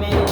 mí.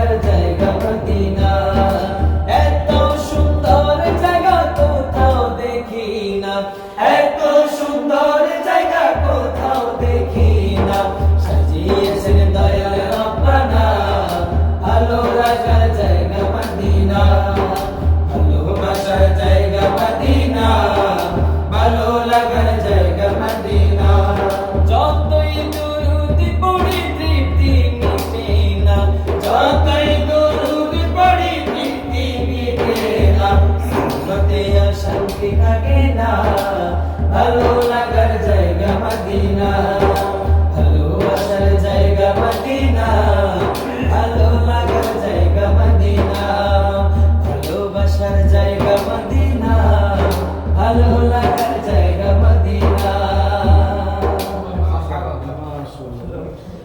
লাগার জায়গা মদিনা। ভালোবাসার জায়গা মদিনা। ভালো লাগার জায়গা মদিনা। ভালোবাসার জায়গা মদিনা। ভালো লাগার জায়গা মদিনা।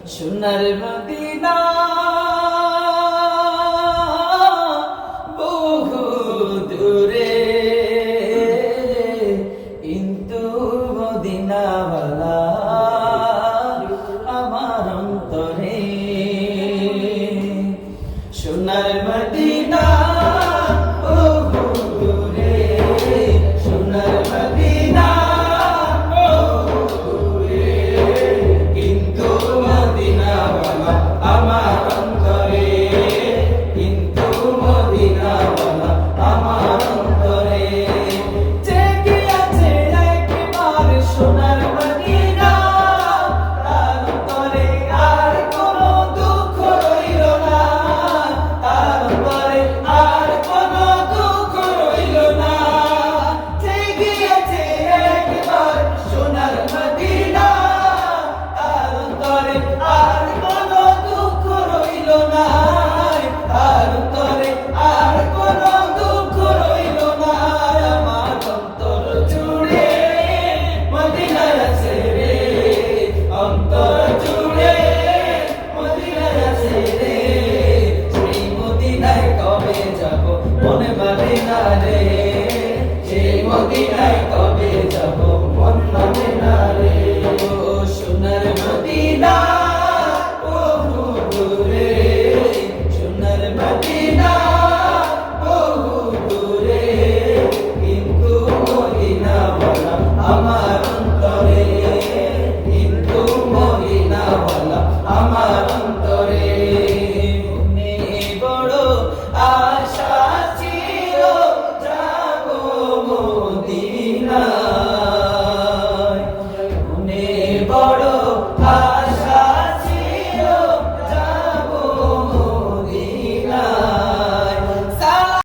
সোনার মদিনা। বহু দূরে। কিন্তু